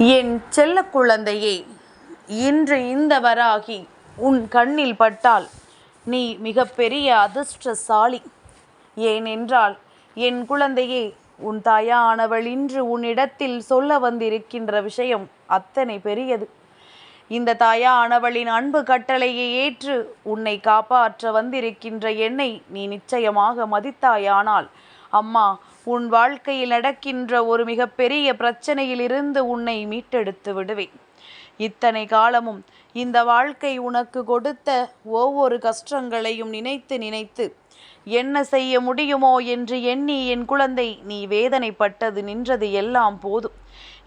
என் செல்ல குழந்தையே இன்று இந்த வராகி உன் கண்ணில் பட்டால் நீ மிகப்பெரிய அதிர்ஷ்டசாலி. ஏனென்றால் என் குழந்தையே உன் தாயானவள் இன்று உன்னிடத்தில் சொல்ல வந்திருக்கின்ற விஷயம் அத்தனை பெரியது. இந்த தாயானவளின் அன்பு கட்டளையை ஏற்று உன்னை காப்பாற்ற வந்திருக்கின்ற என்னை நீ நிச்சயமாக மதித்தாயானால் அம்மா உன் வாழ்க்கையில் நடக்கின்ற ஒரு மிகப்பெரிய பிரச்சனையிலிருந்து உன்னை மீட்டெடுத்து விடுவேன். இத்தனை காலமும் இந்த வாழ்க்கை உனக்கு கொடுத்த ஒவ்வொரு கஷ்டங்களையும் நினைத்து நினைத்து என்ன செய்ய முடியுமோ? என்று எண்ணி என் குழந்தை நீ வேதனைப்பட்டது நின்றது எல்லாம் போதும்.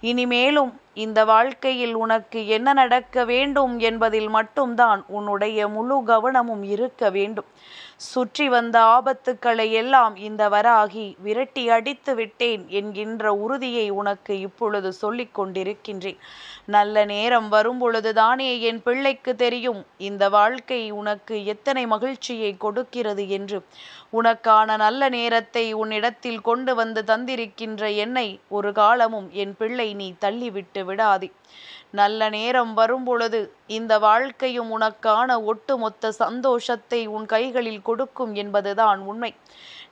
இனிமேலும் இந்த வாழ்க்கையில் உனக்கு என்ன நடக்க வேண்டும் என்பதில் மட்டும்தான் உன்னுடைய முழு கவனமும் இருக்க வேண்டும். சுற்றி வந்த ஆபத்துக்களை எல்லாம் இந்த வராகி விரட்டி அடித்து விட்டேன் என்கின்ற உறுதியை உனக்கு இப்பொழுது சொல்லிக் கொண்டிருக்கின்றேன். நல்ல நேரம் வரும் பொழுதுதானே என் பிள்ளைக்கு தெரியும். இந்த வாழ்க்கை உனக்கு எத்தனை மகிழ்ச்சியை கொடுக்கிறது என்று. உனக்கான நல்ல நேரத்தை உன்னிடத்தில் கொண்டு வந்து தந்திருக்கின்ற என்னை ஒரு காலமும் என் பிள்ளை நீ தள்ளிவிட்டு விடாதே. நல்ல நேரம் வரும்பொழுது இந்த வாழ்க்கையும் உனக்கான ஒட்டுமொத்த சந்தோஷத்தை உன் கைகளில் கொடுக்கும் என்பதுதான் உண்மை.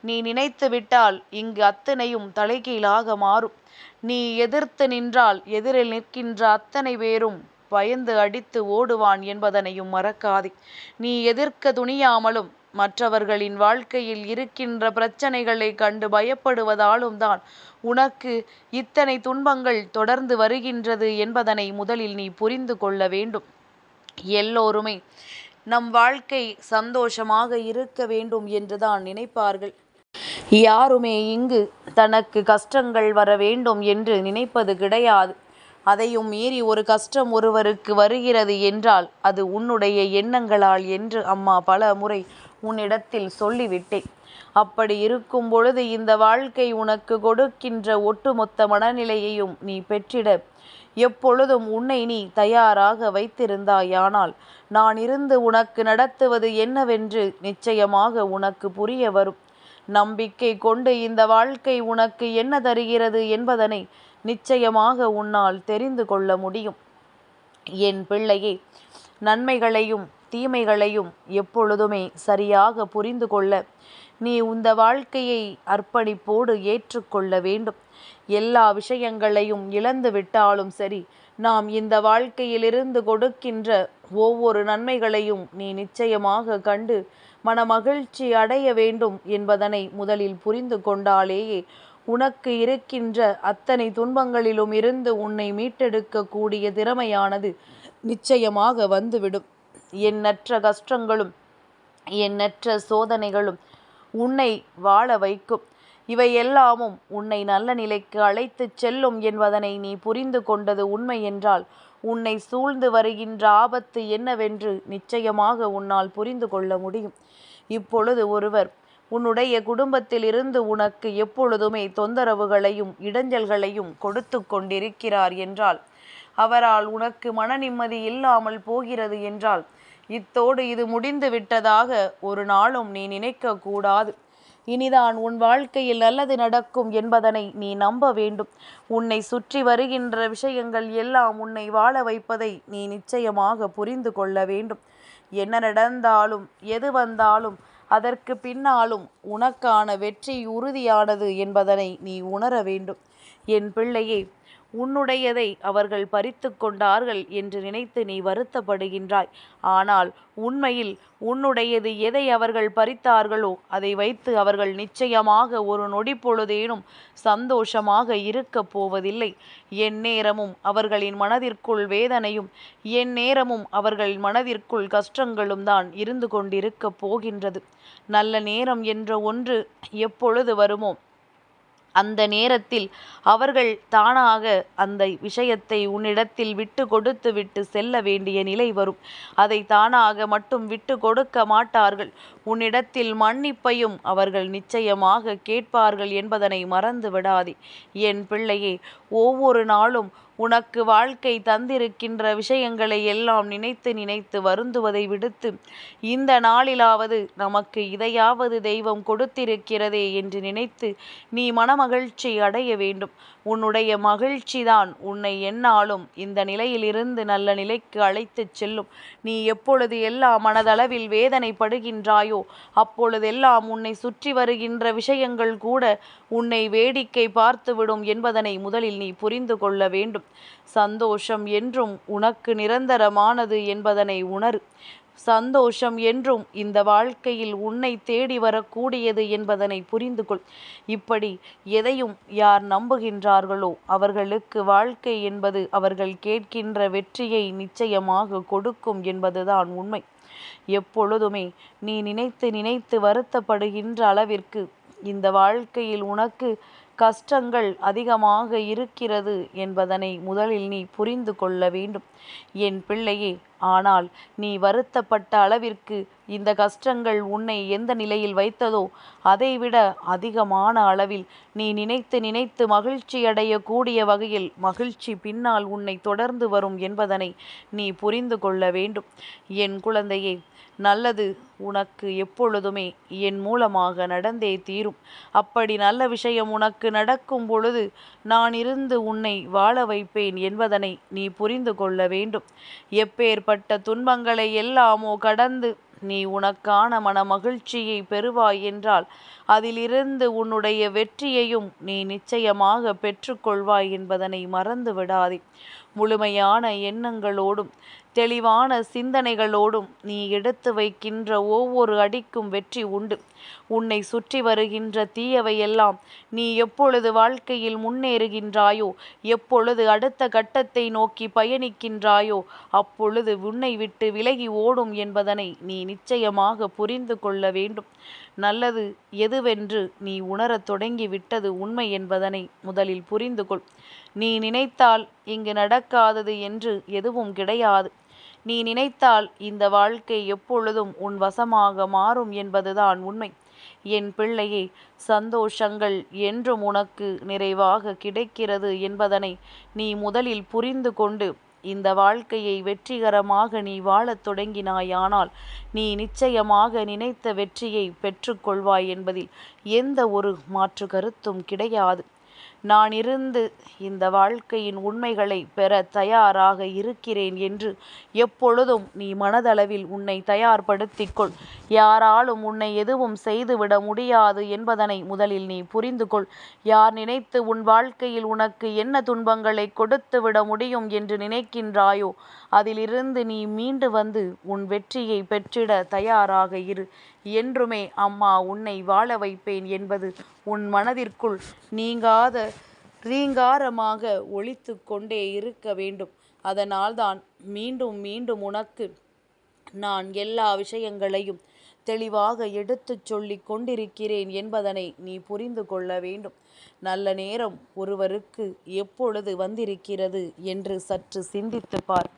நீ நினைத்து விட்டால் இங்கு அத்தனையும் தலைகீழாக மாறும். நீ எதிர்த்து நின்றால் எதிரில் நிற்கின்ற அத்தனை பேரும் பயந்து அடித்து ஓடுவான் என்பதனையும் மறக்காதே. நீ எதிர்க்க துணியாமலும் மற்றவர்களின் வாழ்க்கையில் இருக்கின்ற பிரச்சனைகளை கண்டு பயப்படுவதாலும் தான் உனக்கு இத்தனை துன்பங்கள் தொடர்ந்து வருகின்றது என்பதனை முதலில் நீ புரிந்து கொள்ள வேண்டும். எல்லோருமே நம் வாழ்க்கை சந்தோஷமாக இருக்க வேண்டும் என்றுதான் நினைப்பார்கள். யாருமே இங்கு தனக்கு கஷ்டங்கள் வர வேண்டும் என்று நினைப்பது கிடையாது. அதையும் மீறி ஒரு கஷ்டம் ஒருவருக்கு வருகிறது என்றால் அது உன்னுடைய எண்ணங்களால் என்று அம்மா பல முறை உன்னிடத்தில் சொல்லிவிட்டேன். அப்படி இருக்கும் பொழுது இந்த வாழ்க்கை உனக்கு கொடுக்கின்ற ஒட்டுமொத்த மனநிலையையும் நீ பெற்றிட. எப்பொழுதும் உன்னை நீ தயாராக வைத்திருந்தாயானால் நான் இருந்து உனக்கு நடத்துவது என்னவென்று நிச்சயமாக உனக்கு புரிய வரும். நம்பிக்கை கொண்டு இந்த வாழ்க்கை உனக்கு என்ன தருகிறது என்பதனை நிச்சயமாக உன்னால் தெரிந்து கொள்ள முடியும். என் பிள்ளையே நன்மைகளையும் தீமைகளையும் எப்பொழுதுமே சரியாக புரிந்து கொள்ள நீ இந்த வாழ்க்கையை அர்ப்பணிப்போடு ஏற்றுக்கொள்ள வேண்டும். எல்லா விஷயங்களையும் இழந்து விட்டாலும் சரி நாம் இந்த வாழ்க்கையிலிருந்து கொடுக்கின்ற ஒவ்வொரு நன்மைகளையும் நீ நிச்சயமாக கண்டு மனமகிழ்ச்சி அடைய வேண்டும் என்பதனை முதலில் புரிந்து கொண்டாலேயே உனக்கு இருக்கின்ற அத்தனை துன்பங்களிலும் இருந்து உன்னை மீட்டெடுக்கக்கூடிய திறமையானது நிச்சயமாக வந்துவிடும். எண்ணற்ற கஷ்டங்களும் எண்ணற்ற சோதனைகளும் உன்னை வாழ வைக்கும். இவை எல்லாமும் உன்னை நல்ல நிலைக்கு அழைத்துச் செல்லும் என்பதனை நீ புரிந்து கொண்டது உண்மை என்றால் உன்னை சூழ்ந்து வருகின்ற ஆபத்து என்னவென்று நிச்சயமாக உன்னால் புரிந்து கொள்ள முடியும். இப்பொழுது ஒருவர் உன்னுடைய குடும்பத்தில் இருந்து உனக்கு எப்பொழுதுமே தொந்தரவுகளையும் இடைஞ்சல்களையும் கொடுத்து கொண்டிருக்கிறார் என்றால் அவரால் உனக்கு மன நிம்மதி இல்லாமல் போகிறது என்றால் இத்தோடு இது முடிந்து விட்டதாக ஒரு நாளும் நீ நினைக்க கூடாது. இனிதான் உன் வாழ்க்கையில் நல்லது நடக்கும் என்பதனை நீ நம்ப வேண்டும். உன்னை சுற்றி வருகின்ற விஷயங்கள் எல்லாம் உன்னை வாழ வைப்பதை நீ நிச்சயமாக புரிந்து கொள்ள வேண்டும். என்ன நடந்தாலும் எது வந்தாலும் அதற்கு பின்னாலும் உனக்கான வெற்றி உறுதியானது என்பதனை நீ உணர வேண்டும். என் பிள்ளையே உன்னுடையதை அவர்கள் பறித்து கொண்டார்கள் என்று நினைத்து நீ வருத்தப்படுகின்றாய். ஆனால் உண்மையில் உன்னுடையது எதை அவர்கள் பறித்தார்களோ அதை வைத்து அவர்கள் நிச்சயமாக ஒரு நொடி பொழுதேனும் சந்தோஷமாக இருக்கப் போவதில்லை. என் நேரமும் அவர்களின் மனதிற்குள் வேதனையும் என் நேரமும் அவர்கள் மனதிற்குள் கஷ்டங்களும் தான் இருந்து கொண்டிருக்கப் போகின்றது. நல்ல நேரம் என்ற ஒன்று எப்பொழுது வருமோ அந்த நேரத்தில் அவர்கள் தானாக அந்த விஷயத்தை உன்னிடத்தில் விட்டு கொடுத்து விட்டு செல்ல வேண்டிய நிலை வரும். அதை தானாக மட்டும் விட்டு கொடுக்க மாட்டார்கள். உன்னிடத்தில் மன்னிப்பையும் அவர்கள் நிச்சயமாக கேட்பார்கள் என்பதனை மறந்து விடாதே. என் பிள்ளையே ஒவ்வொரு நாளும் உனக்கு வாழ்க்கை தந்திருக்கின்ற விஷயங்களை எல்லாம் நினைத்து நினைத்து வருந்துவதை விடுத்து இந்த நாளிலாவது நமக்கு இதையாவது தெய்வம் கொடுத்திருக்கிறதே என்று நினைத்து நீ மனமகிழ்ச்சி அடைய வேண்டும். உன்னுடைய மகிழ்ச்சிதான் உன்னை என்னாலும் இந்த நிலையிலிருந்து நல்ல நிலைக்கு அழைத்துச் செல்லும். நீ எப்பொழுது எல்லாம் மனதளவில் வேதனைப்படுகின்றாயோ அப்பொழுதெல்லாம் உன்னை சுற்றி வருகின்ற விஷயங்கள் கூட உன்னை வேடிக்கை பார்த்துவிடும் என்பதனை முதலில் நீ புரிந்து கொள்ள வேண்டும். சந்தோஷம் என்றும் உனக்கு நிரந்தரமானது என்பதனை உணர். சந்தோஷம் என்றும் இந்த வாழ்க்கையில் உன்னை தேடி வரக்கூடியது என்பதனை புரிந்து கொள் இப்படி எதையும் யார் நம்புகின்றார்களோ அவர்களுக்கு வாழ்க்கை என்பது அவர்கள் கேட்கின்ற வெற்றியை நிச்சயமாக கொடுக்கும் என்பதுதான் உண்மை. எப்பொழுதுமே நீ நினைத்து நினைத்து வருத்தப்படுகின்ற அளவிற்கு இந்த வாழ்க்கையில் உனக்கு கஷ்டங்கள் அதிகமாக இருக்கிறது என்பதனை முதலில் நீ புரிந்து கொள்ள வேண்டும். என் பிள்ளையே ஆனால் நீ வருத்தப்பட்ட அளவிற்கு இந்த கஷ்டங்கள் உன்னை எந்த நிலையில் வைத்ததோ அதைவிட அதிகமான அளவில் நீ நினைத்து நினைத்து மகிழ்ச்சி அடையக்கூடிய வகையில் மகிழ்ச்சி பின்னால் உன்னை தொடர்ந்து வரும் என்பதனை நீ புரிந்து கொள்ள வேண்டும். என் குழந்தையே நல்லது உனக்கு எப்பொழுதுமே என் மூலமாக நடந்தே தீரும். அப்படி நல்ல விஷயம் உனக்கு நடக்கும் பொழுது நான் இருந்து உன்னை வாழ வைப்பேன் என்பதனை நீ புரிந்து கொள்ள வேண்டும். எப்பேற்பட்ட துன்பங்களை எல்லாமோ கடந்து நீ உனக்கான மன மகிழ்ச்சியை பெறுவாய் என்றால் அதிலிருந்து உன்னுடைய வெற்றியையும் நீ நிச்சயமாக பெற்றுக்கொள்வாய் என்பதனை மறந்து விடாதே. முழுமையான எண்ணங்களோடும் தெளிவான சிந்தனைகளோடும் நீ எடுத்து வைக்கின்ற ஒவ்வொரு அடிக்கும் வெற்றி உண்டு. உன்னை சுற்றி வருகின்ற தீயவையெல்லாம் நீ எப்பொழுது வாழ்க்கையில் முன்னேறுகின்றாயோ எப்பொழுது அடுத்த கட்டத்தை நோக்கி பயணிக்கின்றாயோ அப்பொழுது உன்னை விட்டு விலகி ஓடும் என்பதனை நீ நிச்சயமாக புரிந்து கொள்ள வேண்டும். நல்லது எதுவென்று நீ உணரத் தொடங்கி விட்டது உண்மை என்பதனை முதலில் புரிந்து கொள் நீ நினைத்தால் இங்கு நடக்காதது என்று எதுவும் கிடையாது. நீ நினைத்தால் இந்த வாழ்க்கை எப்பொழுதும் உன் வசமாக மாறும் என்பதுதான் உண்மை. என் பிள்ளையே சந்தோஷங்கள் என்றும் உனக்கு நிறைவாக கிடைக்கிறது என்பதனை நீ முதலில் புரிந்து கொண்டு இந்த வாழ்க்கையை வெற்றிகரமாக நீ வாழத் தொடங்கினாயானால் நீ நிச்சயமாக நினைத்த வெற்றியை பெற்றுக்கொள்வாய் என்பதில் எந்த ஒரு மாற்று கருத்தும் கிடையாது. நான் இருந்து இந்த வாழ்க்கையின் உண்மைகளை பெற தயாராக இருக்கிறேன் என்று எப்பொழுதும் நீ மனதளவில் உன்னை தயார்படுத்திக்கொள். யாராலும் உன்னை எதுவும் செய்துவிட முடியாது என்பதனை முதலில் நீ புரிந்து கொள் யார் நினைத்து உன் வாழ்க்கையில் உனக்கு என்ன துன்பங்களை கொடுத்து விட முடியும் என்று நினைக்கின்றாயோ அதிலிருந்து நீ மீண்டு வந்து உன் வெற்றியை பெற்றிட தயாராக இரு. என்றுமே அம்மா உன்னை வாழ வைப்பேன் என்பது உன் மனதிற்குள் நீங்காத ரீங்காரமாக ஒழித்து கொண்டே இருக்க வேண்டும். அதனால்தான் மீண்டும் மீண்டும் உனக்கு நான் எல்லா விஷயங்களையும் தெளிவாக எடுத்துச் சொல்லிக் கொண்டிருக்கிறேன் என்பதனை நீ புரிந்து கொள்ள வேண்டும். நல்ல நேரம் ஒருவருக்கு எப்பொழுது வந்திருக்கிறது என்று சற்று சிந்தித்து பார்.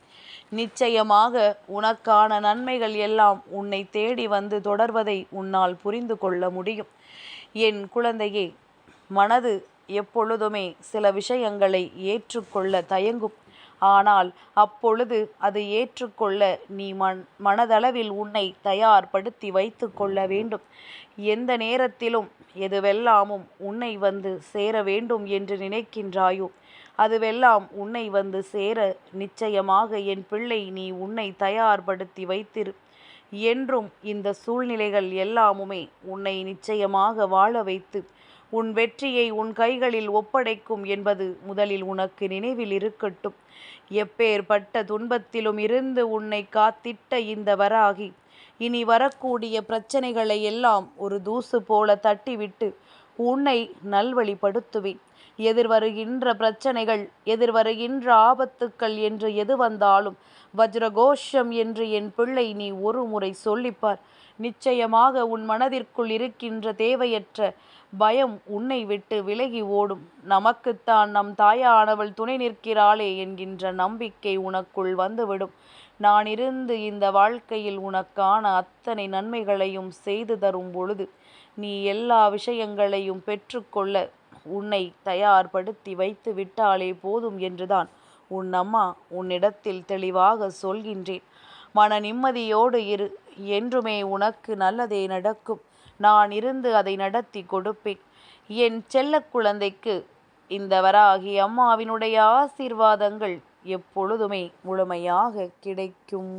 நிச்சயமாக உனக்கான நன்மைகள் எல்லாம் உன்னை தேடி வந்து தொடர்வதை உன்னால் புரிந்து கொள்ள முடியும். என் குழந்தையே மனது எப்பொழுதுமே சில விஷயங்களை ஏற்றுக்கொள்ள தயங்கும். ஆனால் அப்பொழுது அது ஏற்றுக்கொள்ள நீ மன் மனதளவில் உன்னை தயார்படுத்தி வைத்து கொள்ள வேண்டும். எந்த நேரத்திலும் எதுவெல்லாமும் உன்னை வந்து சேர வேண்டும் என்று நினைக்கின்றாயோ அதுவெல்லாம் உன்னை வந்து சேர நிச்சயமாக என் பிள்ளை நீ உன்னை தயார்படுத்தி வைத்திரு. என்றும் இந்த சூழ்நிலைகள் எல்லாமுமே உன்னை நிச்சயமாக வாழ வைத்து உன் வெற்றியை உன் கைகளில் ஒப்படைக்கும் என்பது முதலில் உனக்கு நினைவில் இருக்கட்டும். எப்பேற்பட்ட துன்பத்திலும் இருந்து உன்னை காத்திட்ட இந்த வராகி இனி வரக்கூடிய பிரச்சனைகளை எல்லாம் ஒரு தூசு போல தட்டிவிட்டு உன்னை நல்வழிப்படுத்துவேன். எதிர்வருகின்ற பிரச்சனைகள் எதிர்வருகின்ற ஆபத்துக்கள் என்று எது வந்தாலும் வஜ்ரகோஷம் என்று என் பிள்ளை நீ ஒரு முறை சொல்லிப்பார். நிச்சயமாக உன் மனதிற்குள் இருக்கின்ற தேவையற்ற பயம் உன்னை விட்டு விலகி ஓடும். நமக்குத்தான் நம் தாயானவள் துணை நிற்கிறாளே என்கின்ற நம்பிக்கை உனக்குள் வந்துவிடும். நான் இருந்து இந்த வாழ்க்கையில் உனக்கான அத்தனை நன்மைகளையும் செய்து தரும் பொழுது நீ எல்லா விஷயங்களையும் பெற்றுக்கொள்ள உன்னை தயார்படுத்தி வைத்து விட்டாலே போதும் என்றுதான் உன் அம்மா உன்னிடத்தில் தெளிவாக சொல்கின்றேன். மன நிம்மதியோடு இரு. என்றுமே உனக்கு நல்லதே நடக்கும். நான் இருந்து அதை நடத்தி கொடுப்பேன். என் செல்ல குழந்தைக்கு இந்த வராகி அம்மாவினுடைய ஆசீர்வாதங்கள் எப்பொழுதுமே முழுமையாக கிடைக்கும்.